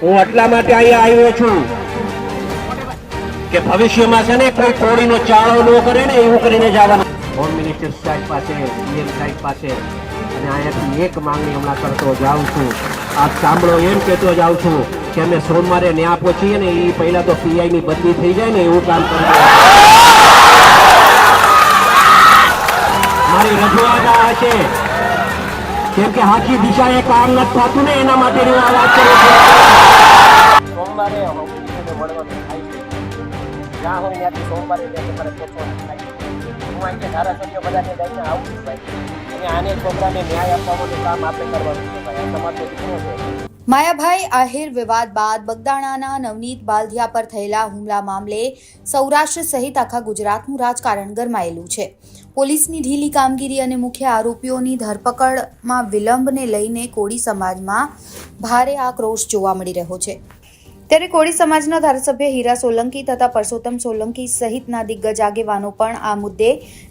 હું એટલા માટે અહીંયા આવ્યો છું કે ભવિષ્યમાં છે ને કોઈ કોળીનો ચાળો ન કરે ને એવું કરીને જવાનું. હોમ મિનિસ્ટર સાહેબ પાસે સીએમ સાહેબ પાસે અને અહીંયાથી એક માંગણી હમણાં કરતો જાઉં છું. આપ સાંભળો, એમ કહેતો જાઉં છું કે અમે સોમવારે ન્યા પહોંચીએ ને એ પહેલાં તો પીઆઈની બદલી થઈ જાય ને એવું કામ કરવું. મારી રજૂઆત આ છે. કેમ કે આખી એ કામ નથી થતું ને એના માટે આ વાત કરું છું. સોમવારે જ્યાં ત્યાંથી સોમવારે તમારે હું અહીંથી ધારાસભ્ય બધાને લઈને આવું છું ભાઈ. અને આને છોકરાને ન્યાય આપવા માટે કામ આપણે કરવાનું છે ભાઈ. આ દીકરો છે. માયાભાઈ આહિર વિવાદ બાદ બગદાણાના નવનીત બાલધિયા પર થયેલા હુમલા મામલે સૌરાષ્ટ્ર સહિત આખા ગુજરાતનું રાજકારણ ગરમાયેલું છે. પોલીસની ઢીલી કામગીરી અને મુખ્ય આરોપીઓની ધરપકડમાં વિલંબને લઈને કોળી સમાજમાં ભારે આક્રોશ જોવા મળી રહ્યો છે. ત્યારે કોળી સમાજના ધારાસભ્ય હીરા સોલંકી તથા પરસોત્તમ સોલંકી સહિતના દિગ્ગજ આગેવાનો પણ આ મુદ્દે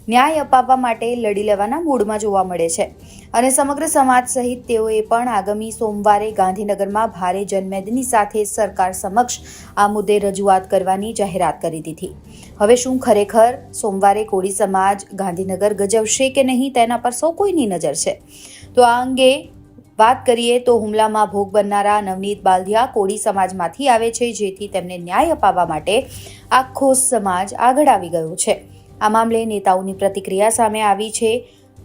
ન્યાય અપાવવા માટે લડી લેવાના મૂડમાં જોવા મળે છે. અને સમગ્ર સમાજ સહિત તેઓએ પણ આગામી સોમવારે ગાંધીનગરમાં ભારે જનમેદની સાથે સરકાર સમક્ષ આ મુદ્દે રજૂઆત કરવાની જાહેરાત કરી દીધી. હવે શું ખરેખર સોમવારે કોળી સમાજ ગાંધીનગર ગજવશે કે નહીં તેના પર સૌ કોઈની નજર છે? તો આ અંગે વાત કરીએ તો હુમલામાં ભોગ બનનારા નવનીત બાલધિયા કોળી સમાજમાંથી આવે છે, જેથી તેમને ન્યાય અપાવવા માટે આખો સમાજ આગળ આવી ગયો છે. આ મામલે નેતાઓની પ્રતિક્રિયા સામે આવી છે,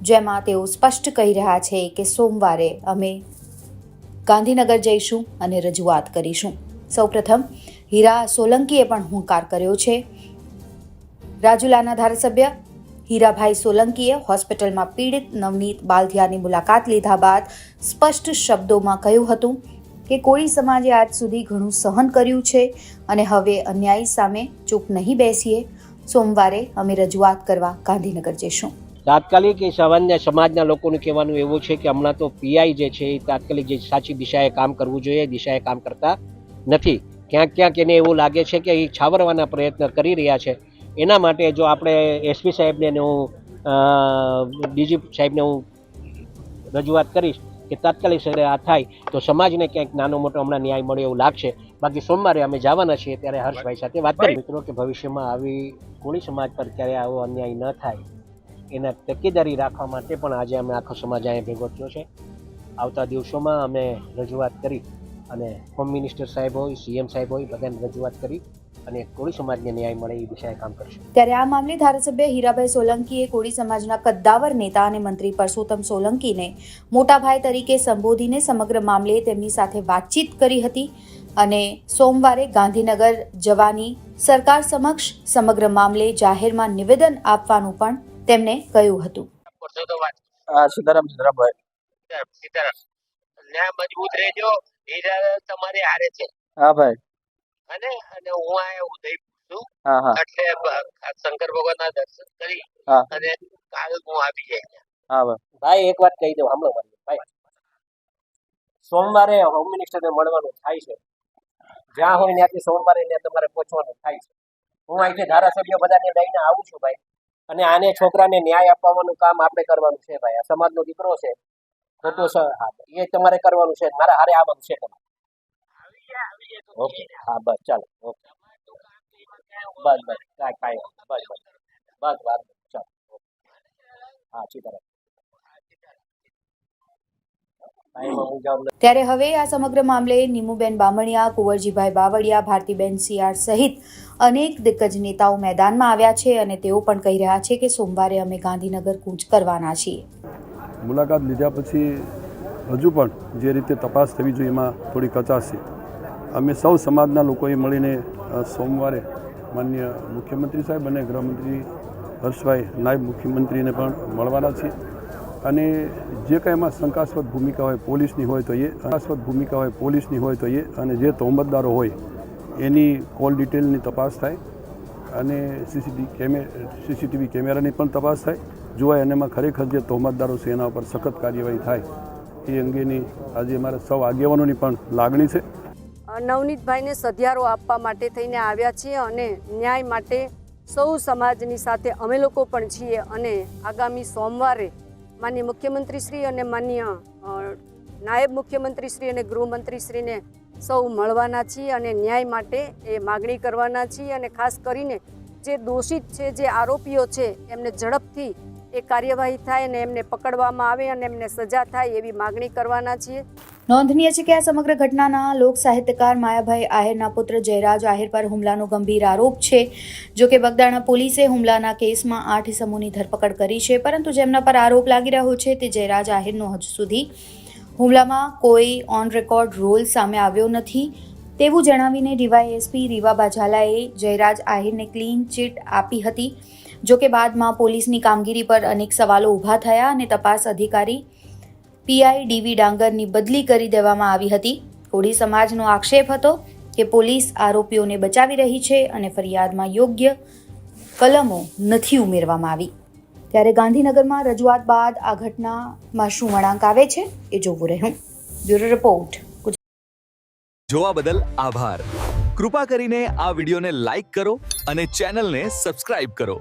જેમાં તેઓ સ્પષ્ટ કહી રહ્યા છે કે સોમવારે અમે ગાંધીનગર જઈશું અને રજૂઆત કરીશું. સૌપ્રથમ, હીરા સોલંકીએ પણ હુંકાર કર્યો છે. રાજુલાના ધારાસભ્ય હીરાભાઈ સોલંકીએ હોસ્પિટલમાં પીડિત નવનીત બાલધિયાની મુલાકાત લીધા બાદ સ્પષ્ટ શબ્દોમાં કહ્યું હતું કે કોળી સમાજે આજ સુધી ઘણું સહન કર્યું છે અને હવે અન્યાય સામે ચૂપ નહીં બેસીએ. સોમવારે અમે રજૂઆત કરવા ગાંધીનગર જઈશું. તાત્કાલિક એ સામાન્ય સમાજના લોકોનું કહેવાનું એવું છે કે હમણાં તો પીઆઈ જે છે એ તાત્કાલિક જે સાચી દિશાએ કામ કરવું જોઈએ દિશાએ કામ કરતા નથી. ક્યાંક ક્યાંક એને એવું લાગે છે કે એ છાવરવાના પ્રયત્ન કરી રહ્યા છે. એના માટે જો આપણે એસપી સાહેબને હું ડીજી સાહેબને હું રજૂઆત કરીશ કે તાત્કાલિક સરે આ થાય તો સમાજને ક્યાંક નાનો મોટો હમણાં ન્યાય મળે એવું લાગશે. બાકી સોમવારે અમે જવાના છીએ ત્યારે હર્ષભાઈ સાથે વાત કરી. મિત્રો કે ભવિષ્યમાં આવી કોળી સમાજ પર ક્યારે આવો અન્યાય ન થાય એના તકેદારી રાખવા માટે પણ આજે અમે આખો સમાજ અહીંયા ભેગો થયો છે. આવતા દિવસોમાં અમે રજૂઆત કરી અને હોમ મિનિસ્ટર સાહેબ હોય સીએમ સાહેબ હોય બધાને રજૂઆત કરી. અને કોળી સમાજને ન્યાય મળે એ દિશાએ કામ કરશું. ત્યારે આ મામલે ધારાસભ્ય હીરાભાઈ સોલંકીએ કોળી સમાજના કદ્દાવર નેતા અને મંત્રી પરસોત્તમ સોલંકીને મોટાભાઈ તરીકે સંબોધીને સમગ્ર મામલે તેમની સાથે વાતચીત કરી હતી અને સોમવારે ગાંધીનગર જવાની સરકાર સમક્ષ સમગ્ર મામલે જાહેરમાં નિવેદન આપવાનું પણ તેમણે કહ્યું હતું. સીતારામ સીતારામ. ન્યાય મજબૂત રહેજો હીરા તમારે હારે છે. હા ભાઈ. અને અને હું આ ઉદયપુર છું એટલે શંકર ભગવાનના દર્શન કરી અને કાલ હું આવી જાય ભાઈ ભાઈ એક વાત કહી દઉં સાંભળો મારી ભાઈ. સોમવારે હોમ મિનિસ્ટરને મળવાનું થાય છે. જ્યાં હોય ત્યાંથી સોમવારે ત્યાં તમારે પહોંચવાનું થાય છે. હું અહીંથી ધારાસભ્ય બધાને લઈને આવું છું ભાઈ. અને આને છોકરાને ન્યાય અપાવવાનું કામ આપણે કરવાનું છે ભાઈ. આ સમાજનો દીકરો છે. ખોટો એ તમારે કરવાનું છે. મારા હારે આવવાનું છે તમારે. ઓકે હા બસ ચાલો ઓકે બસ બસ કાંઈ કાંઈ બસ બસ બસ બસ ચાલો હા સીતારામ ત્યારે હવે આ સમગ્ર મામલે નીમુબેન બામણિયા કુંવરજીભાઈ બાવળિયા ભારતીબેન સિયાર સહિત અનેક દિગ્ગજ નેતાઓ મેદાનમાં આવ્યા છે અને તેઓ પણ કહી રહ્યા છે કે સોમવારે અમે ગાંધીનગર કૂચ કરવાના છીએ. મુલાકાત લીધા પછી હજુ પણ જે રીતે તપાસ થવી જોઈએ એમાં થોડી કચાશ છે. અમે સૌ સમાજના લોકોએ મળીને સોમવારે માન્ય મુખ્યમંત્રી સાહેબ અને ગૃહમંત્રી હર્ષભાઈ નાયબ મુખ્યમંત્રીને પણ મળવાના છીએ. અને જે કાંઈ એમાં શંકાસ્પદ ભૂમિકા હોય પોલીસની હોય તો એ, શંકાસ્પદ ભૂમિકા હોય પોલીસની હોય તો એ, અને જે તહોમતદારો હોય એની કોલ ડિટેલની તપાસ થાય અને સીસીટીવી કેમે, સીસીટીવી કેમેરાની પણ તપાસ થાય. જોવાય અને એમાં ખરેખર જે તહોમતદારો છે એના ઉપર સખત કાર્યવાહી થાય એ અંગેની આજે અમારા સૌ આગેવાનોની પણ લાગણી છે. નવનીતભાઈને સધિયારો આપવા માટે થઈને આવ્યા છીએ અને ન્યાય માટે સૌ સમાજની સાથે અમે લોકો પણ છીએ અને આગામી સોમવારે માન્ય મુખ્યમંત્રીશ્રી અને માન્ય નાયબ મુખ્યમંત્રીશ્રી અને ગૃહમંત્રીશ્રીને સૌ મળવાના છીએ અને ન્યાય માટે એ માગણી કરવાના છીએ અને ખાસ કરીને જે દોષિત છે, જે આરોપીઓ છે, એમને ઝડપથી એ કાર્યવાહી થાય અને એમને પકડવામાં આવે અને એમને સજા થાય એવી માગણી કરવાના છીએ. નોંધનીય છે કે આ સમગ્ર ઘટનાના લોક સાહિત્યકાર માયાભાઈ આહિરના પુત્ર જયરાજ આહિર પર હુમલાનો ગંભીર આરોપ છે. જો કે બગદાણા પોલીસે હુમલાના કેસમાં આઠ સમૂહની ધરપકડ કરી છે, પરંતુ જેમના પર આરોપ લાગી રહ્યો છે તે જયરાજ આહિરનો હજુ સુધી હુમલામાં કોઈ ઓન રેકોર્ડ રોલ સામે આવ્યો નથી. તેવું જણાવીને ડીવાયએસપી રીવા બાજાલાએ જયરાજ આહિરને ક્લીન ચીટ આપી હતી, જો કે બાદમાં પોલીસની કામગીરી પર અનેક સવાલો ઊભા થયા અને તપાસ અધિકારી પીઆઈ ડીવી ડાંગરની બદલી કરી દેવામાં આવી હતી. કોળી સમાજનો આક્ષેપ હતો કે પોલીસ આરોપીઓને બચાવી રહી છે અને ફરિયાદમાં યોગ્ય કલમો નથી ઉમેરવામાં આવી. ત્યારે ગાંધીનગરમાં રજૂઆત બાદ આ ઘટનામાં શું વળાંક આવે છે એ જોવું રહ્યું. Bureau report. જોવા બદલ આભાર. કૃપા કરીને આ વિડીયોને લાઈક કરો અને ચેનલને સબસ્ક્રાઇબ કરો.